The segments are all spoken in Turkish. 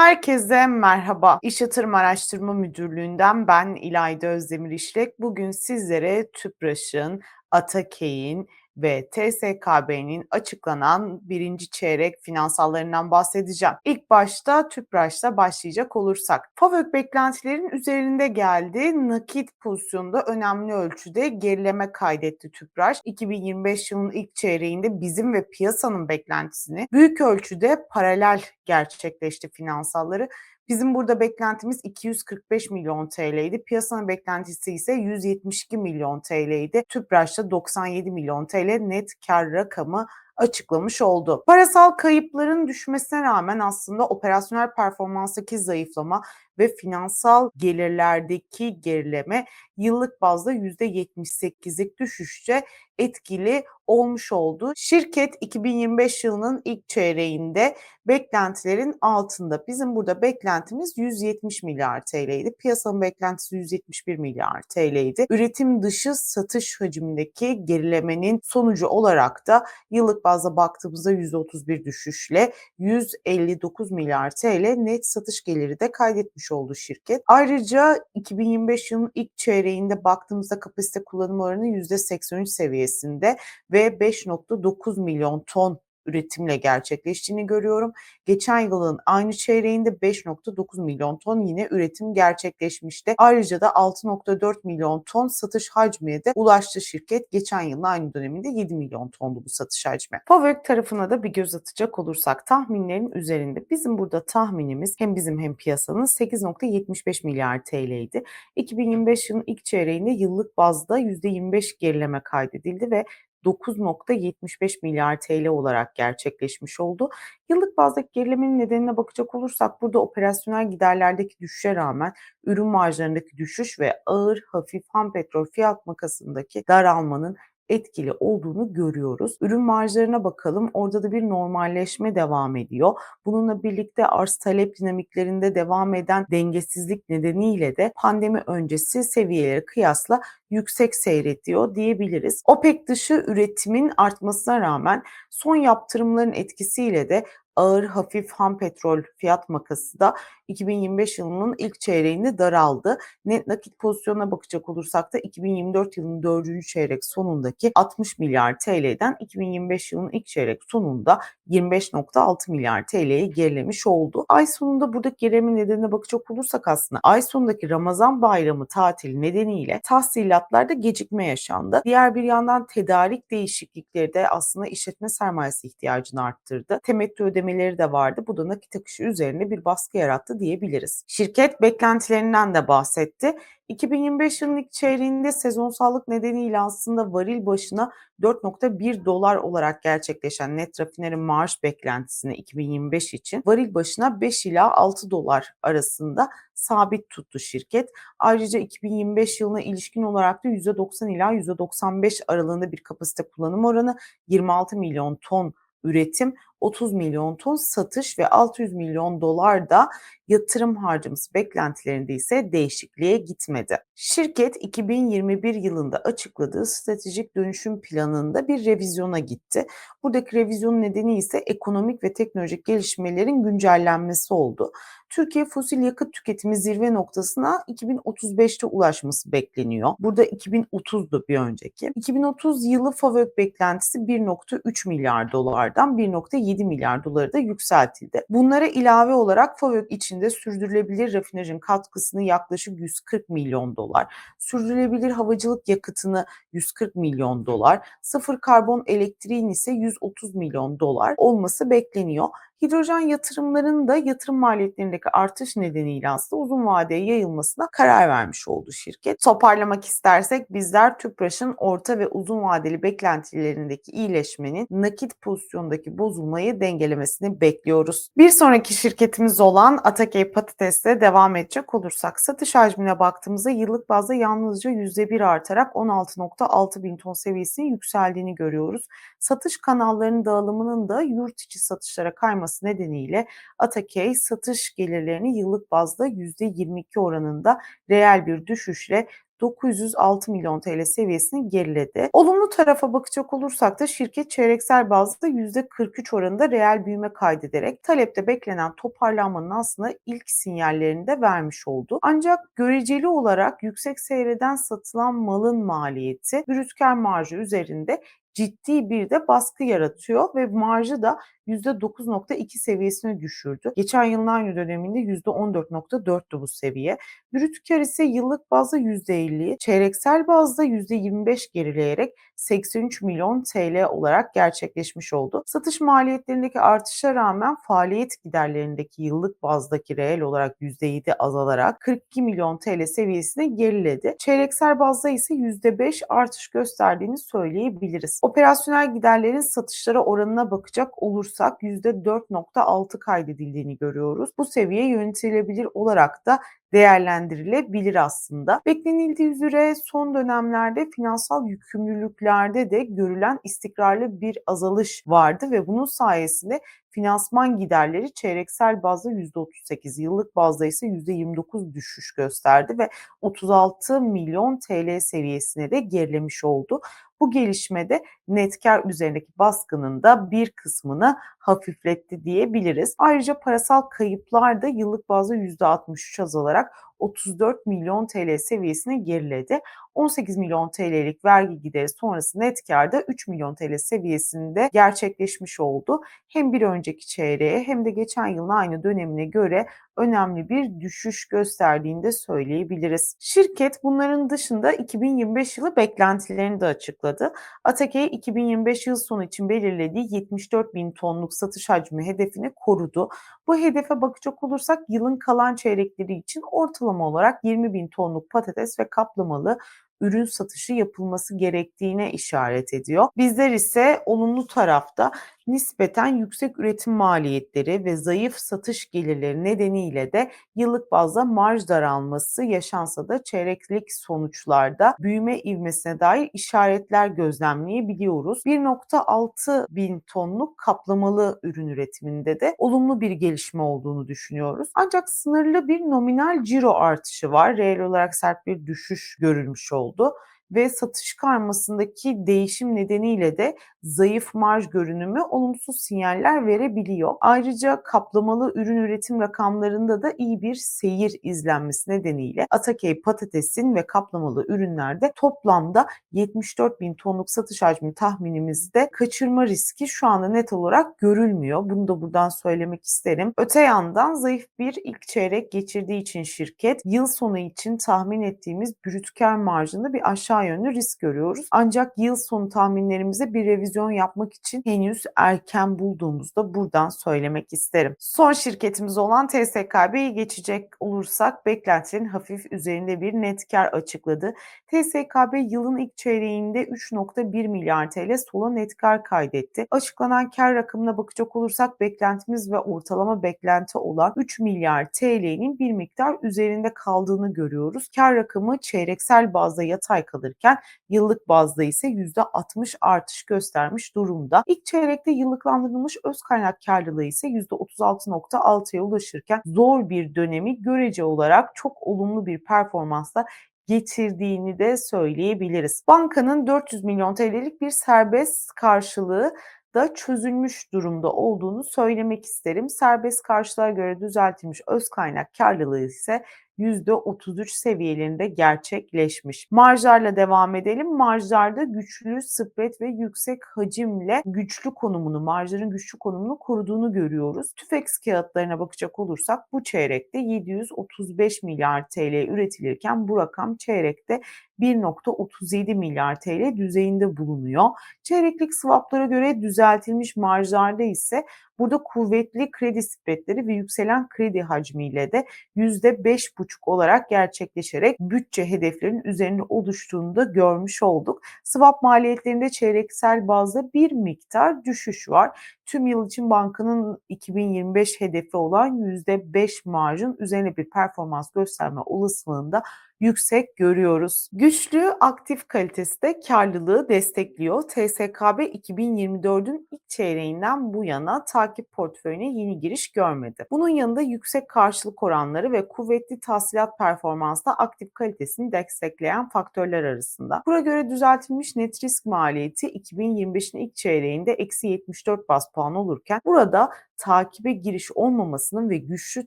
Herkese merhaba. İş Yatırım Araştırma Müdürlüğü'nden ben İlayda Özdemir İşlek. Bugün sizlere TÜPRAŞ'ın, Atakey'in ve TSKB'nin açıklanan birinci çeyrek finansallarından bahsedeceğim. İlk başta TÜPRAŞ'ta başlayacak olursak. FAVÖK beklentilerin üzerinde geldi. Nakit pozisyonunda önemli ölçüde gerileme kaydetti TÜPRAŞ. 2025 yılının ilk çeyreğinde bizim ve piyasanın beklentisini büyük ölçüde paralel gerçekleşti finansalları. Bizim burada beklentimiz 245 milyon TL'ydi. Piyasanın beklentisi ise 172 milyon TL'ydi. Tüpraş'ta 97 milyon TL net kar rakamı açıklamış oldu. Parasal kayıpların düşmesine rağmen aslında operasyonel performanstaki zayıflama ve finansal gelirlerdeki gerileme yıllık bazda %78'lik düşüşçe etkili olmuş oldu. Şirket 2025 yılının ilk çeyreğinde beklentilerin altında. Bizim burada beklentimiz 170 milyar TL'ydi. Piyasanın beklentisi 171 milyar TL'ydi. Üretim dışı satış hacmindeki gerilemenin sonucu olarak da yıllık bazda baktığımızda %31 düşüşle 159 milyar TL net satış geliri de kaydetmiş oldu şirket. Ayrıca 2025 yılının ilk çeyreğinde baktığımızda kapasite kullanım oranı %83 seviyesinde ve 5.9 milyon ton üretimle gerçekleştiğini görüyorum. Geçen yılın aynı çeyreğinde 5.9 milyon ton yine üretim gerçekleşmişti. Ayrıca da 6.4 milyon ton satış hacmiye de ulaştı şirket. Geçen yılın aynı döneminde 7 milyon tondu bu satış hacmi. Favök tarafına da bir göz atacak olursak tahminlerin üzerinde bizim burada tahminimiz hem bizim hem piyasanın 8.75 milyar TL'ydi. 2025 yılın ilk çeyreğinde yıllık bazda %25 gerileme kaydedildi ve 9.75 milyar TL olarak gerçekleşmiş oldu. Yıllık bazdaki gerilemenin nedenine bakacak olursak burada operasyonel giderlerdeki düşüşe rağmen ürün marjlarındaki düşüş ve ağır hafif ham petrol fiyat makasındaki daralmanın etkili olduğunu görüyoruz. Ürün marjlarına bakalım. Orada da bir normalleşme devam ediyor. Bununla birlikte arz talep dinamiklerinde devam eden dengesizlik nedeniyle de pandemi öncesi seviyelere kıyasla yüksek seyrediyor diyebiliriz. OPEC dışı üretimin artmasına rağmen son yaptırımların etkisiyle de ağır hafif ham petrol fiyat makası da 2025 yılının ilk çeyreğinde daraldı. Net nakit pozisyonuna bakacak olursak da 2024 yılının 4. çeyrek sonundaki 60 milyar TL'den 2025 yılının ilk çeyrek sonunda 25.6 milyar TL'ye gerilemiş oldu. Ay sonunda buradaki gerileme nedenine bakacak olursak aslında ay sonundaki Ramazan bayramı tatili nedeniyle tahsilatlarda gecikme yaşandı. Diğer bir yandan tedarik değişiklikleri de aslında işletme sermayesi ihtiyacını arttırdı. Temettü ödemeleri de vardı. Bu da nakit akışı üzerine bir baskı yarattı diyebiliriz. Şirket beklentilerinden de bahsetti. 2025 yılının ilk çeyreğinde sezonsallık nedeniyle aslında varil başına 4.1 dolar olarak gerçekleşen net rafineri maaş beklentisini 2025 için varil başına 5 ila 6 dolar arasında sabit tuttu şirket. Ayrıca 2025 yılına ilişkin olarak da %90 ila %95 aralığında bir kapasite kullanım oranı 26 milyon ton üretim, 30 milyon ton satış ve 600 milyon dolar da yatırım harcaması beklentilerinde ise değişikliğe gitmedi. Şirket 2021 yılında açıkladığı stratejik dönüşüm planında bir revizyona gitti. Buradaki revizyonun nedeni ise ekonomik ve teknolojik gelişmelerin güncellenmesi oldu. Türkiye fosil yakıt tüketimi zirve noktasına 2035'te ulaşması bekleniyor. Burada 2030'du bir önceki. 2030 yılı FAVÖK beklentisi 1.3 milyar dolardan 1.7 milyar dolara da yükseltildi. Bunlara ilave olarak FAVÖK içinde sürdürülebilir rafinajın katkısını yaklaşık 140 milyon dolar, sürdürülebilir havacılık yakıtını 140 milyon dolar, sıfır karbon elektriğin ise 130 milyon dolar olması bekleniyor. Hidrojen yatırımlarının da yatırım maliyetlerindeki artış nedeniyle aslında uzun vadeye yayılmasına karar vermiş oldu şirket. Toparlamak istersek bizler TÜPRAŞ'ın orta ve uzun vadeli beklentilerindeki iyileşmenin nakit pozisyondaki bozulmayı dengelemesini bekliyoruz. Bir sonraki şirketimiz olan Atakey Patates'te devam edecek olursak satış hacmine baktığımızda yıllık bazda yalnızca %1 artarak 16.6 bin ton seviyesine yükseldiğini görüyoruz. Satış kanallarının dağılımının da yurt içi satışlara kayması artması nedeniyle Atakey satış gelirlerini yıllık bazda %22 oranında reel bir düşüşle 906 milyon TL seviyesini geriledi. Olumlu tarafa bakacak olursak da şirket çeyreksel bazda %43 oranında reel büyüme kaydederek talepte beklenen toparlanmanın aslında ilk sinyallerini de vermiş oldu. Ancak göreceli olarak yüksek seyreden satılan malın maliyeti brüt kar marjı üzerinde ciddi bir de baskı yaratıyor ve marjı da %9.2 seviyesine düşürdü. Geçen yılın aynı döneminde %14.4'tü bu seviye. Brüt kar ise yıllık bazda %50, çeyreksel bazda %25 gerileyerek 83 milyon TL olarak gerçekleşmiş oldu. Satış maliyetlerindeki artışa rağmen faaliyet giderlerindeki yıllık bazdaki reel olarak %7 azalarak 42 milyon TL seviyesine geriledi. Çeyreksel bazda ise %5 artış gösterdiğini söyleyebiliriz. Operasyonel giderlerin satışlara oranına bakacak olursak %4.6 kaydedildiğini görüyoruz. Bu seviye yönetilebilir olarak da değerlendirilebilir aslında. Beklenildiği üzere son dönemlerde finansal yükümlülüklerde de görülen istikrarlı bir azalış vardı ve bunun sayesinde finansman giderleri çeyreksel bazda %38, yıllık bazda ise %29 düşüş gösterdi ve 36 milyon TL seviyesine de gerilemiş oldu. Bu gelişmede net kar üzerindeki baskının da bir kısmını hafifletti diyebiliriz. Ayrıca parasal kayıplar da yıllık bazda %63 azalarak 34 milyon TL seviyesine geriledi. 18 milyon TL'lik vergi gideri sonrası net karda 3 milyon TL seviyesinde gerçekleşmiş oldu. Hem bir önceki çeyreğe hem de geçen yılın aynı dönemine göre önemli bir düşüş gösterdiğini de söyleyebiliriz. Şirket bunların dışında 2025 yılı beklentilerini de açıkladı. Atakey 2025 yıl sonu için belirlediği 74 bin tonluk satış hacmi hedefini korudu. Bu hedefe bakacak olursak yılın kalan çeyrekleri için ortalama olarak 20 bin tonluk patates ve kaplamalı ürün satışı yapılması gerektiğine işaret ediyor. Bizler ise olumlu tarafta nispeten yüksek üretim maliyetleri ve zayıf satış gelirleri nedeniyle de yıllık bazda marj daralması yaşansa da çeyreklik sonuçlarda büyüme ivmesine dair işaretler gözlemleyebiliyoruz. 1.6 bin tonluk kaplamalı ürün üretiminde de olumlu bir gelişme olduğunu düşünüyoruz. Ancak sınırlı bir nominal ciro artışı var. Reel olarak sert bir düşüş görülmüş oldu ve satış karmasındaki değişim nedeniyle de zayıf marj görünümü olumsuz sinyaller verebiliyor. Ayrıca kaplamalı ürün üretim rakamlarında da iyi bir seyir izlenmesi nedeniyle Atakey patatesin ve kaplamalı ürünlerde toplamda 74 bin tonluk satış hacmi tahminimizde kaçırma riski şu anda net olarak görülmüyor. Bunu da buradan söylemek isterim. Öte yandan zayıf bir ilk çeyrek geçirdiği için şirket yıl sonu için tahmin ettiğimiz brüt kar marjında bir aşağı yönlü risk görüyoruz. Ancak yıl sonu tahminlerimize bir revizyon yapmak için henüz erken bulduğumuzda buradan söylemek isterim. Son şirketimiz olan TSKB'yi geçecek olursak beklentilerin hafif üzerinde bir net kar açıkladı. TSKB yılın ilk çeyreğinde 3.1 milyar TL sola net kar kaydetti. Açıklanan kar rakamına bakacak olursak beklentimiz ve ortalama beklenti olan 3 milyar TL'nin bir miktar üzerinde kaldığını görüyoruz. Kar rakamı çeyreksel bazda yatay kalırken yıllık bazda ise %60 artış göstermiş durumda. İlk çeyrekte yıllıklandırılmış öz kaynak karlılığı ise %36.6'ya ulaşırken zor bir dönemi görece olarak çok olumlu bir performansla getirdiğini de söyleyebiliriz. Bankanın 400 milyon TL'lik bir serbest karşılığı da çözülmüş durumda olduğunu söylemek isterim. Serbest karşılığa göre düzeltilmiş öz kaynak karlılığı ise %33 seviyelerinde gerçekleşmiş. Marjlarla devam edelim. Marjlarda güçlü spread ve yüksek hacimle güçlü konumunu, marjların güçlü konumunu koruduğunu görüyoruz. Tüfex kağıtlarına bakacak olursak bu çeyrekte 735 milyar TL üretilirken bu rakam çeyrekte 1.37 milyar TL düzeyinde bulunuyor. Çeyreklik swaplara göre düzeltilmiş marjlarda ise burada kuvvetli kredi spreadleri ve yükselen kredi hacmiyle de %5,5 olarak gerçekleşerek bütçe hedeflerinin üzerinde oluştuğunu da görmüş olduk. Swap maliyetlerinde çeyreksel bazda bir miktar düşüş var. Tüm yıl için bankanın 2025 hedefi olan %5 marjın üzerine bir performans gösterme olasılığında yüksek görüyoruz. Güçlü aktif kalitesi de karlılığı destekliyor. TSKB 2024'ün ilk çeyreğinden bu yana takip portföyüne yeni giriş görmedi. Bunun yanında yüksek karşılık oranları ve kuvvetli tahsilat performansı da aktif kalitesini destekleyen faktörler arasında. Buna göre düzeltilmiş net risk maliyeti 2025'in ilk çeyreğinde eksi 74 bas puan olurken burada takibe giriş olmamasının ve güçlü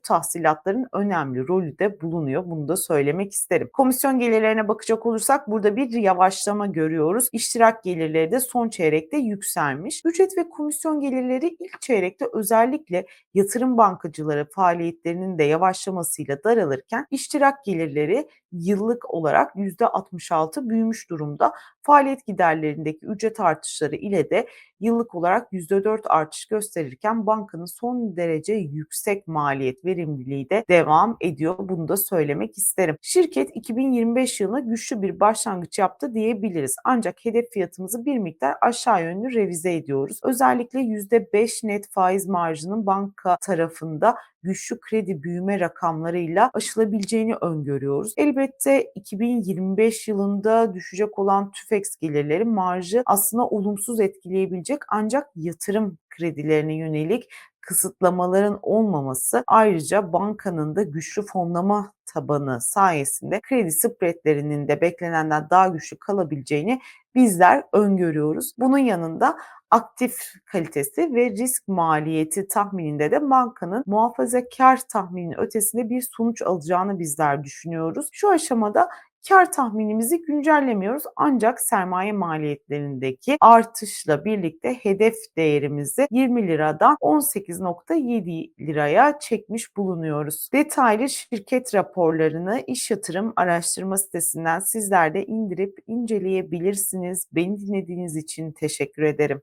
tahsilatların önemli rolü de bulunuyor. Bunu da söylemek isterim. Komisyon gelirlerine bakacak olursak burada bir yavaşlama görüyoruz. İştirak gelirleri de son çeyrekte yükselmiş. Ücret ve komisyon gelirleri ilk çeyrekte özellikle yatırım bankacıları faaliyetlerinin de yavaşlamasıyla daralırken iştirak gelirleri yıllık olarak %66 büyümüş durumda. Faaliyet giderlerindeki ücret artışları ile de yıllık olarak %4 artış gösterirken bankanın son derece yüksek maliyet verimliliği de devam ediyor. Bunu da söylemek isterim. Şirket 2025 yılına güçlü bir başlangıç yaptı diyebiliriz. Ancak hedef fiyatımızı bir miktar aşağı yönlü revize ediyoruz. Özellikle %5 net faiz marjının banka tarafında güçlü kredi büyüme rakamlarıyla aşılabileceğini öngörüyoruz. Elbette 2025 yılında düşecek olan TÜFEX gelirleri marjı aslında olumsuz etkileyebilecek ancak yatırım kredilerine yönelik kısıtlamaların olmaması ayrıca bankanın da güçlü fonlama tabanı sayesinde kredi spreadlerinin de beklenenden daha güçlü kalabileceğini bizler öngörüyoruz. Bunun yanında aktif kalitesi ve risk maliyeti tahmininde de bankanın muhafazakar tahminin ötesinde bir sonuç alacağını bizler düşünüyoruz. Şu aşamada kar tahminimizi güncellemiyoruz ancak sermaye maliyetlerindeki artışla birlikte hedef değerimizi 20 liradan 18.7 liraya çekmiş bulunuyoruz. Detaylı şirket raporlarını iş yatırım araştırma sitesinden sizler de indirip inceleyebilirsiniz. Beni dinlediğiniz için teşekkür ederim.